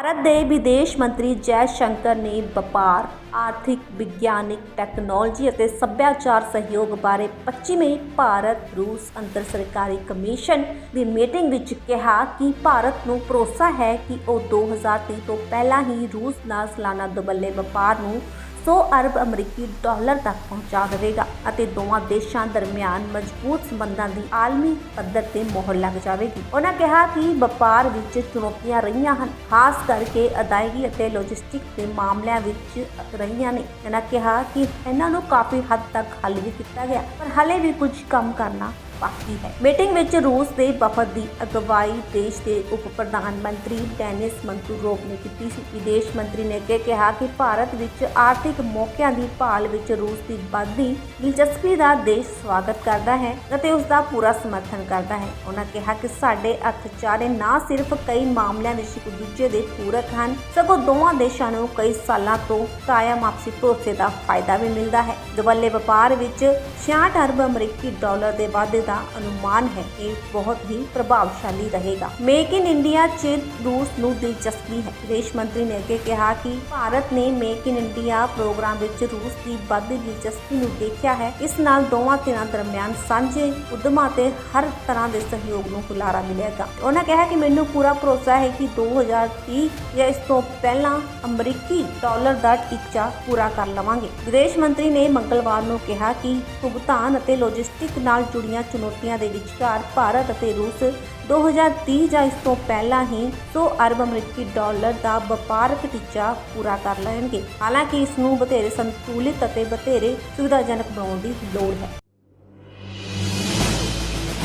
ਭਾਰਤ ਦੇ ਵਿਦੇਸ਼ ਮੰਤਰੀ ਜੈ ਸ਼ੰਕਰ ਨੇ ਵਪਾਰ, ਆਰਥਿਕ, ਵਿਗਿਆਨਿਕ, ਟੈਕਨੋਲੋਜੀ ਅਤੇ ਸੱਭਿਆਚਾਰ ਸਹਿਯੋਗ ਬਾਰੇ 25ਵੇਂ ਭਾਰਤ ਰੂਸ ਅੰਤਰ ਸਰਕਾਰੀ ਕਮਿਸ਼ਨ ਦੀ ਮੀਟਿੰਗ ਵਿੱਚ ਕਿਹਾ ਕਿ ਭਾਰਤ ਨੂੰ ਭਰੋਸਾ ਹੈ ਕਿ ਉਹ 2030 ਤੋਂ ਪਹਿਲਾਂ ਹੀ ਰੂਸ ਨਾਲ ਸਾਲਾਨਾ ਦੁਬੱਲੇ ਵਪਾਰ ਨੂੰ 100 ਅਰਬ ਅਮਰੀਕੀ ਡਾਲਰ ਤੱਕ ਪਹੁੰਚਾ ਦੇਵੇਗਾ ਅਤੇ ਦੋਵਾਂ ਦੇਸ਼ਾਂ ਦਰਮਿਆਨ ਮਜ਼ਬੂਤ ਸੰਬੰਧਾਂ ਦੀ ਆਲਮੀ ਪੱਧਰ ਤੇ ਮੋਹਰ ਲੱਗ ਜਾਵੇਗੀ। ਉਹਨਾਂ ਕਿਹਾ ਕਿ ਵਪਾਰ ਵਿੱਚ ਚੁਣੌਤੀਆਂ ਰਹੀਆਂ ਹਨ, ਖਾਸ ਕਰਕੇ ਅਦਾਇਗੀ ਅਤੇ ਲੌਜਿਸਟਿਕ ਦੇ ਮਾਮਲਿਆਂ ਵਿੱਚ ਰਹੀਆਂ ਨੇ। ਉਹਨਾਂ ਕਿਹਾ ਕਿ ਇਹਨਾਂ ਨੂੰ ਕਾਫੀ ਹੱਦ ਤੱਕ ਹੱਲ ਵੀ ਕੀਤਾ ਗਿਆ, ਪਰ ਹਲੇ ਵੀ ਕੁਝ ਕੰਮ ਕਰਨਾ ਬਾਕੀ ਹੈ। ਮੀਟਿੰਗ ਵਿੱਚ ਰੂਸ ਦੇ ਵਫਦ ਦੀ ਅਗਵਾਈ ਦੇਸ਼ ਦੇ ਉਪ ਪ੍ਰਧਾਨ ਮੰਤਰੀ ਡੈਨਿਸ ਮੰਤੂਰੋਵ ਨੇ ਕੀਤੀ ਸੀ। ਵਿਦੇਸ਼ ਮੰਤਰੀ ਨੇ ਕਿਹਾ ਕਿ ਭਾਰਤ ਵਿੱਚ ਆਰਥਿਕ ਮੌਕਿਆਂ ਦੀ ਭਾਲ ਵਿੱਚ ਰੂਸ ਦੀ ਵੱਧਦੀ ਦਿਲਚਸਪੀ ਦਾ ਦੇਸ਼ ਸਵਾਗਤ ਕਰਦਾ ਹੈ ਅਤੇ ਉਸ ਦਾ ਪੂਰਾ ਸਮਰਥਨ ਕਰਦਾ ਹੈ। ਉਹਨਾਂ ਕਿਹਾ ਕਿ ਸਾਡੇ ਅਰਥਚਾਰੇ ਨਾ ਸਿਰਫ ਕਈ ਮਾਮਲਿਆਂ ਵਿੱਚ ਇੱਕ ਦੂਜੇ ਦੇ ਪੂਰਕ ਹਨ, ਸਗੋਂ ਦੋਵਾਂ ਦੇਸ਼ਾਂ ਨੂੰ ਕਈ ਸਾਲਾਂ ਤੋਂ ਕਾਇਮ ਆਪਸੀ ਭਰੋਸੇ ਦਾ ਫਾਇਦਾ ਵੀ ਮਿਲਦਾ ਹੈ। ਦੁਵੱਲੇ ਵਪਾਰ ਵਿੱਚ 66 ਅਰਬ ਅਮਰੀਕੀ ਡਾਲਰ ਦੇ ਵਾਧੇ ਦਾ ਅਨੁਮਾਨ ਹੈ ਇਹ ਬਹੁਤ ਹੀ ਪ੍ਰਭਾਵਸ਼ਾਲੀ ਰਹੇਗਾ। ਮੇਕ ਇਨ ਇੰਡੀਆ 'ਚ ਰੂਸ ਨੂੰ ਦਿਲਚਸਪੀ ਹੈ। ਵਿਦੇਸ਼ ਮੰਤਰੀ ਨੇ ਅੱਗੇ ਕਿਹਾ ਕਿ ਭਾਰਤ ਨੇ ਮੇਕ ਇਨ ਇੰਡੀਆ ਪ੍ਰੋਗਰਾਮ ਵਿੱਚ ਰੂਸ ਦੀ ਵੱਧਦੀ ਦਿਲਚਸਪੀ ਨੂੰ ਦੇਖਿਆ ਹੈ। ਇਸ ਨਾਲ ਦੋਵਾਂ ਧਿਰਾਂ ਦਰਮਿਆਨ ਸਾਂਝੇ ਉਦਮਾਂ ਤੇ ਹਰ ਤਰ੍ਹਾਂ ਦੇ ਸਹਿਯੋਗ ਨੂੰ ਹੁਲਾਰਾ ਮਿਲੇਗਾ। ਉਹਨਾਂ ਕਿਹਾ ਕਿ ਮੈਨੂੰ ਪੂਰਾ ਭਰੋਸਾ ਹੈ ਕਿ 2030 ਜਾਂ ਇਸ ਤੋਂ ਪਹਿਲਾਂ ਅਮਰੀਕੀ ਡਾਲਰ ਦਾ ਟੀਚਾ ਪੂਰਾ ਕਰ ਲਵਾਂਗੇ। ਵਿਦੇਸ਼ ਮੰਤਰੀ ਨੇ ਮੰਗਲਵਾਰ ਨੂੰ ਕਿਹਾ ਕਿ ਭੁਗਤਾਨ ਅਤੇ ਲੌਜਿਸਟਿਕ ਨਾਲ ਜੁੜੀਆਂ ਚੁਣੌਤੀਆਂ ਦੇ ਵਿਚਕਾਰ ਭਾਰਤ ਅਤੇ ਰੂਸ 2030 ਜਾਂ ਇਸ ਤੋਂ ਪਹਿਲਾਂ ਹੀ 100 ਅਰਬ ਅਮਰੀਕੀ ਡਾਲਰ ਦਾ ਵਪਾਰਕ ਟੀਚਾ ਪੂਰਾ ਕਰ ਲੈਣਗੇ। ਹਾਲਾਂਕਿ ਇਸ ਨੂੰ ਬਥੇਰੇ ਸੰਤੁਲਿਤ ਅਤੇ ਬਥੇਰੇ ਸੁਵਿਧਾਜਨਕ ਬਣਾਉਣ ਦੀ ਲੋੜ ਹੈ।